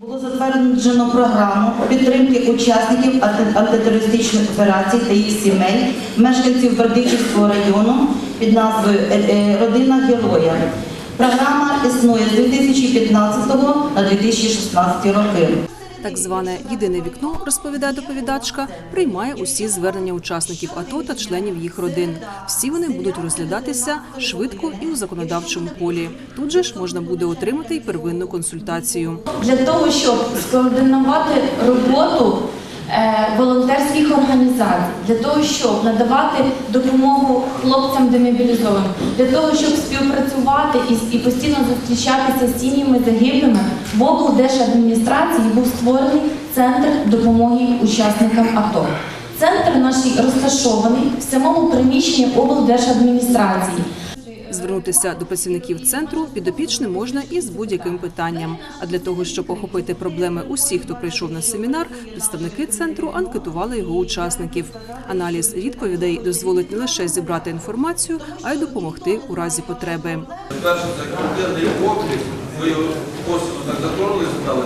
Було затверджено програму підтримки учасників антитерористичної операцій та їх сімей, мешканців Бердичівського району під назвою е, е, Родина героя. Програма існує з 2015 на 2016 роки. Так зване єдине вікно, розповідає доповідачка, приймає усі звернення учасників АТО та членів їх родин. Всі вони будуть розглядатися швидко і у законодавчому полі. Тут же ж можна буде отримати й первинну консультацію. для того, щоб скоординувати роботу волонтерських організацій, для того, щоб надавати допомогу хлопцям демобілізованим, для того, щоб співпрацювати і, і постійно зустрічатися з сім'ями загиблими, в облдержадміністрації був створений центр допомоги учасникам АТО. Центр наш розташований в самому приміщенні облдержадміністрації. Звернутися до працівників центру підопічним можна і з будь-яким питанням. А для того, щоб охопити проблеми усіх, хто прийшов на семінар, представники центру анкетували його учасників. Аналіз відповідей дозволить не лише зібрати інформацію, а й допомогти у разі потреби. Перше, це квартирний облік. Ви його косвенно так заторли задали.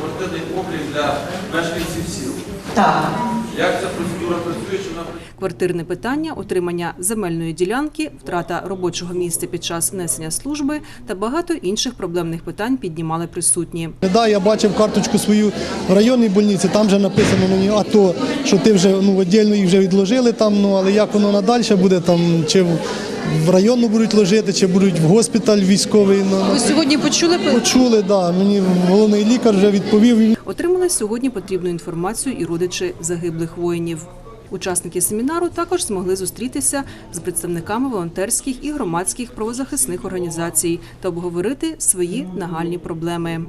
Квартирний облік для мешканців сіл. Так. Як ця процедура працює, чи вона Квартирне питання, отримання земельної ділянки, втрата робочого місця під час несення служби та багато інших проблемних питань піднімали присутні. Да, я бачив карточку свою в районній больниці, там вже написано мені АТО, що ти вже ну віддільно їх вже відложили там. Ну але як воно надалі буде там, чи в- районну будуть ложити, чи будуть в госпіталь військовий. Ну, Ви сьогодні почули почули, да. Мені головний лікар вже відповів. Отримали сьогодні потрібну інформацію і родичі загиблих воїнів. Учасники семінару також змогли зустрітися з представниками волонтерських і громадських правозахисних організацій та обговорити свої нагальні проблеми.